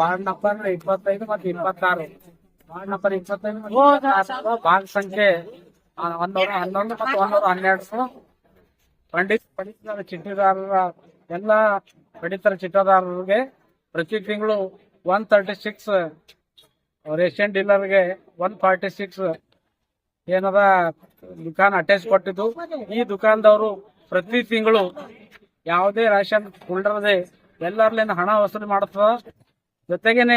Ward number ಇಪ್ಪತ್ತೈದು ಮತ್ತು ಇಪ್ಪತ್ತಾರು. ವಾರ್ಡ್ ನಂಬರ್ ಇಪ್ಪತ್ತೈದು ಭಾಗ ಸಂಖ್ಯೆ ಒಂದೂರ ಹನ್ನೊಂದು ಮತ್ತು ಒಂದೂರ ಹನ್ನೆರಡು ಪಂಡಿತ್ ಪಡಿತರ ಚಿಟ್ಟಿದಾರರ ಎಲ್ಲ ಪಡಿತರ ಚಿಟ್ಟದಾರರಿಗೆ ಪ್ರತಿ ತಿಂಗಳು ಒನ್ ತರ್ಟಿ ಸಿಕ್ಸ್ ರೇಷನ್ ಡೀಲರ್ಗೆ ಒನ್ ಫಾರ್ಟಿ ಸಿಕ್ಸ್ ಏನದ ದುಕಾನ್ ಅಟ್ಯಾಚ್ ಕೊಟ್ಟಿದ್ದು. ಈ ದುಕಾನ್ದವರು ಪ್ರತಿ ತಿಂಗಳು ಯಾವುದೇ ರೇಷನ್ ಕುಳ್ಳರದೆ ಎಲ್ಲರ್ಲಿಂದ ಹಣ ವಸೂಲಿ ಮಾಡುತ್ತದ ಜೊತೆಗೇನೆ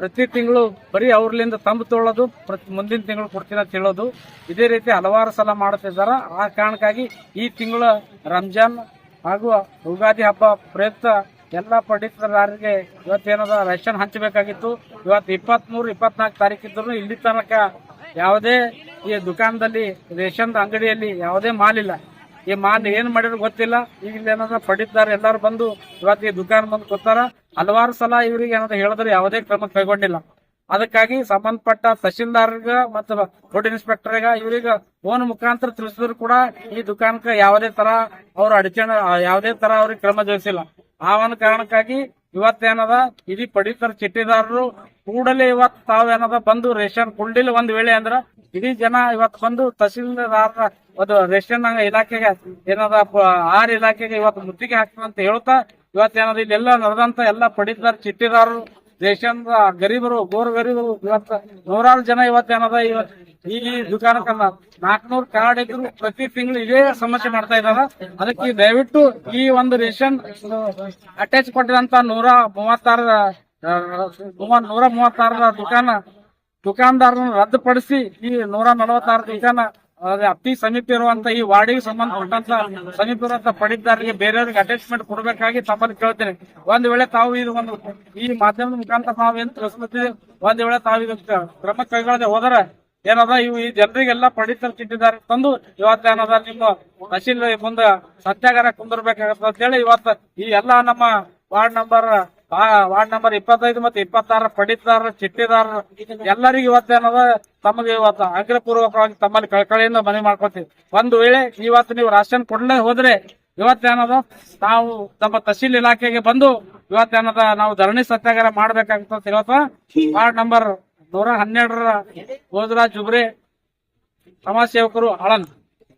ಪ್ರತಿ ತಿಂಗಳು ಬರೀ ಅವ್ರಲಿಂದ ತಂಬು ತೊಳೋದು, ಪ್ರತಿ ಮುಂದಿನ ತಿಂಗಳು ಕೊಡ್ತೀನಿ ಅಂತ ಹೇಳೋದು. ಇದೇ ರೀತಿ ಹಲವಾರು ಸಲ ಮಾಡುತ್ತಿದ್ದಾರೆ ಆ ಕಾರಣಕ್ಕಾಗಿ ಈ ತಿಂಗಳ ರಂಜಾನ್ ಹಾಗೂ ಯುಗಾದಿ ಹಬ್ಬ ಪ್ರಯುಕ್ತ ಎಲ್ಲ ಪಂಡಿತರಾರಿಗೆ ಇವತ್ತೇನದ ರೇಷನ್ ಹಂಚಬೇಕಾಗಿತ್ತು. ಇವತ್ತು ಇಪ್ಪತ್ಮೂರು, ಇಪ್ಪತ್ನಾಲ್ಕು ತಾರೀಕಿದ್ರು ಇಲ್ಲಿ ತನಕ ಯಾವುದೇ ಈ ದುಕಾನದಲ್ಲಿ ರೇಷನ್ ಅಂಗಡಿಯಲ್ಲಿ ಯಾವುದೇ ಇಲ್ಲ ಈ ಮಾಲ್ ಏನು ಮಾಡಿದ್ರು ಗೊತ್ತಿಲ್ಲ. ಈಗ ಏನಾದ್ರೂ ಪಡಿತಾರೆ ಎಲ್ಲರೂ ಬಂದು ಇವತ್ತು ಈ ದುಕಾನ್ ಬಂದು ಕೂತಾರ ಹಲವಾರು ಸಲ ಇವರಿಗೆ ಏನಂತ ಹೇಳಿದ್ರೆ ಯಾವುದೇ ಕ್ರಮ ಕೈಗೊಂಡಿಲ್ಲ. ಅದಕ್ಕಾಗಿ ಸಂಬಂಧಪಟ್ಟ ತಹಶೀಲ್ದಾರ್ಗ ಮತ್ತು ರೋಡ್ ಇನ್ಸ್ಪೆಕ್ಟರ್ಗ ಇವರಿಗೆ ಫೋನ್ ಮುಖಾಂತರ ತಿಳಿಸಿದ್ರು ಕೂಡ ಈ ದುಕಾನಕ್ಕೆ ಯಾವುದೇ ತರ ಅವ್ರ ಅಡಚಣೆ, ಯಾವುದೇ ತರ ಅವ್ರಿಗೆ ಕ್ರಮ ಜರುಗಿಸಿಲ್ಲ ಆ ಒಂದು ಕಾರಣಕ್ಕಾಗಿ ಇವತ್ತೇನದ ಇಡೀ ಪಡಿತರ ಚಿಟ್ಟಿದಾರರು ಕೂಡಲೇ ಇವತ್ತು ತಾವೇನದ ಬಂದು ರೇಷನ್ ಕುಂಡಿಲ್ ಒಂದ್ ವೇಳೆ ಅಂದ್ರ ಇಡೀ ಜನ ಇವತ್ತು ಬಂದು ತಹಶೀಲ್ದಾರ ಒಂದು ರೇಷನ್ ಇಲಾಖೆಗೆ ಏನದ ಆರ್ ಇಲಾಖೆಗೆ ಇವತ್ತು ಮುತ್ತಿಗೆ ಹಾಕ್ತೀವಿ ಅಂತ ಹೇಳ್ತಾ ಇವತ್ತೇನದ, ಇಲ್ಲೆಲ್ಲ ನಡೆದಂತ ಎಲ್ಲ ಪಡಿತರ, ಚಿಟ್ಟಿದಾರರು ದೇಶದ ಗರೀಬರು, ಗೋರ್ ಗರೀಬರು, ಇವತ್ತ ನೂರಾರು ಜನ ಇವತ್ತೇನದ ಈಗ ಈ ದುಕಾನಕ್ಕಲ್ಲ ನಾಲ್ಕನೂರು ಕಾರ್ಡ್ ಇದ್ರು ಪ್ರತಿ ತಿಂಗಳು ಇದೇ ಸಮಸ್ಯೆ ಮಾಡ್ತಾ ಇದಾರ. ಅದಕ್ಕೆ ದಯವಿಟ್ಟು ಈ ಒಂದು ರೇಷನ್ ಅಟ್ಯಾಚ್ ಕೊಟ್ಟಿದಂತ ನೂರ ಮೂವತ್ತಾರ ನೂರ ಮೂವತ್ತಾರರ ದುಕಾನ ದುಕಾನ್ದಾರನ ರದ್ದುಪಡಿಸಿ ಈ ನೂರ ನಲವತ್ತಾರು ದುಕಾನ ಅತಿ ಸಮೀಪ ಇರುವಂತ ಈ ವಾರ್ಡಿಗೆ ಸಂಬಂಧಪಟ್ಟಂತ ಸಮೀಪ ಇರುವಂತ ಪಡಿತಾರಿಗೆ ಬೇರೆಯವ್ರಿಗೆ ಅಟ್ಯಾಚ್ಮೆಂಟ್ ಕೊಡಬೇಕಾಗಿ ತಮ್ಮಲ್ಲಿ ಕೇಳ್ತೇನೆ. ಒಂದ್ ವೇಳೆ ತಾವು ಇದು ಒಂದು ಈ ಮಾಧ್ಯಮದ ಮುಖಾಂತರ ನಾವು ಏನ್ ತಿಳಿಸ್ಕೊತೀವಿ ಒಂದ್ ವೇಳೆ ತಾವು ಇದು ಕ್ರಮ ಕೈಗೊಳ್ಳದೆ ಹೋದರೆ ಏನದ ಇವು ಈ ಜನರಿಗೆಲ್ಲ ಪಡಿತರ ಚಿಟ್ಟಿದ್ದಾರೆ ತಂದು, ಇವತ್ತ ಇವತ್ತೇನದ ನಿಮ್ಮ ತಹಶೀಲ್ ಮುಂದೆ ಸತ್ಯಾಗಾರ ಕುಂದಿರ್ಬೇಕಾಗತ್ತ ಅಂತ ಹೇಳಿ ಇವತ್ತ ಈ ಎಲ್ಲಾ ನಮ್ಮ ವಾರ್ಡ್ ನಂಬರ್ ವಾರ್ಡ್ ನಂಬರ್ ಇಪ್ಪತ್ತೈದು ಮತ್ತೆ ಇಪ್ಪತ್ತಾರ ಪಡಿತಾರ ಚಿಟ್ಟಿದಾರ, ಎಲ್ಲರಿಗೂ ಇವತ್ತೇನದ ತಮಗೆ ಇವತ್ತು ಆಗ್ರಹಪೂರ್ವಕವಾಗಿ ತಮ್ಮಲ್ಲಿ ಕಳಕಳಿಯಿಂದ ಮನವಿ ಮಾಡ್ಕೊತೀವಿ ಒಂದು ವೇಳೆ ಇವತ್ತು ನೀವು ರಾಷನ್ ಕೊಡ್ಲೇ ಹೋದ್ರೆ ಇವತ್ತೇನದ ನಾವು ತಮ್ಮ ತಹಶೀಲ್ ಇಲಾಖೆಗೆ ಬಂದು ಇವತ್ತೇನದ ನಾವು ಧರಣಿ ಸತ್ಯಾಗ್ರಹ ಮಾಡ್ಬೇಕಾಗ್ತದೆ ಇವತ್ತು. ವಾರ್ಡ್ ನಂಬರ್ ನೂರ ಹನ್ನೆರಡರ ಗೋಜರಾಜ್ ಜುಬ್ರೆ ಸಮಾಜ ಸೇವಕರು ಆಳಂದ್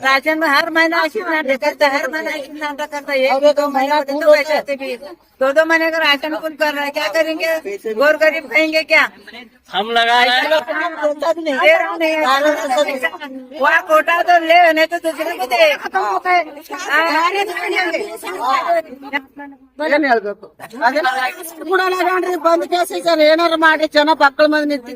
राशन में हर महीना आशीर्वाद करता हर महीना आशीर्वाद करता है। दो दो महीना दो पैसे दो दो महीने का राशन कौन कर रहा है क्या करेंगे? गोर गरीब खाएँगे क्या? हम लगाए वहाँ कोटा तो ले नहीं तो दूसरे को दे। कुणाला हाँ, बंद कैसे सर येणार मागे जन पक्कल मध्ये निघते